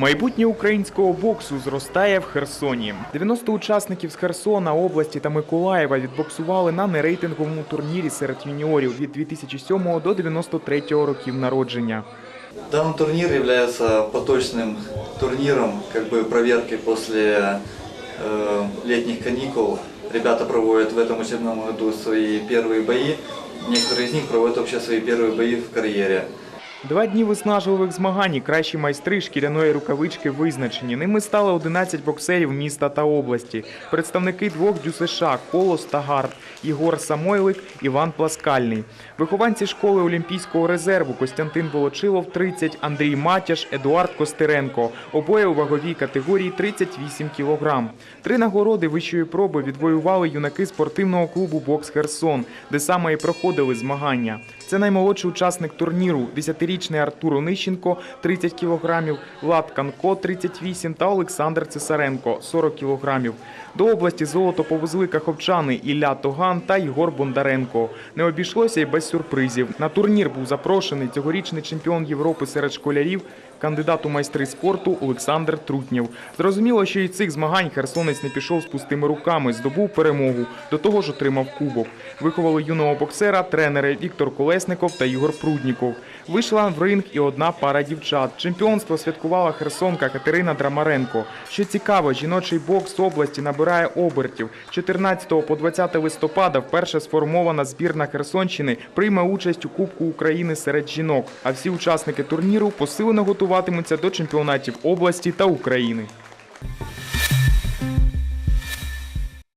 Майбутнє українського боксу зростає в Херсоні. 90 учасників з Херсона, області та Миколаєва відбоксували на нерейтинговому турнірі серед юніорів від 2007 до 93 років народження. Данный турнир является поточным турниром, как бы проверкой после э, летних каникул. Ребята проводят в этом учебном году свои первые бои. Некоторые из них проводят вообще свои первые бои в карьере. Два дні виснажливих змагань і кращі майстри шкіряної рукавички визначені. Ними стали 11 боксерів міста та області. Представники двох ДЮСШ – Колос та Гард, Ігор Самойлик, Іван Пласкальний. Вихованці школи Олімпійського резерву Костянтин Волочилов – 30, Андрій Матяш, Едуард Костеренко. Обоє у ваговій категорії 38 кг. Три нагороди вищої проби відвоювали юнаки спортивного клубу «Бокс Херсон», де саме і проходили змагання. Це наймолодший учасник турніру – 10-річний Артур Онищенко – 30 кг, Влад Канко – 38 та Олександр Цесаренко – 40 кг. До області золото повезли каховчани Ілля Тоган та Ігор Бондаренко. Не обійшлося й без сюрпризів. На турнір був запрошений цьогорічний чемпіон Європи серед школярів, кандидат у майстри спорту Олександр Трутнєв. Зрозуміло, що і цих змагань херсонець не пішов з пустими руками, здобув перемогу. До того ж отримав кубок. Виховали юного боксера тренери Віктор Колесников та Ігор Прудніков. Вийшла в ринг і одна пара дівчат. Чемпіонство святкувала херсонка Катерина Драмаренко. Що цікаво, жіночий бокс області набирає обертів. 14 по 20 листопада вперше сформована збірна Херсонщини прийме участь у Кубку України серед жінок. А всі учасники турніру посилено готуватимуться до чемпіонатів області та України.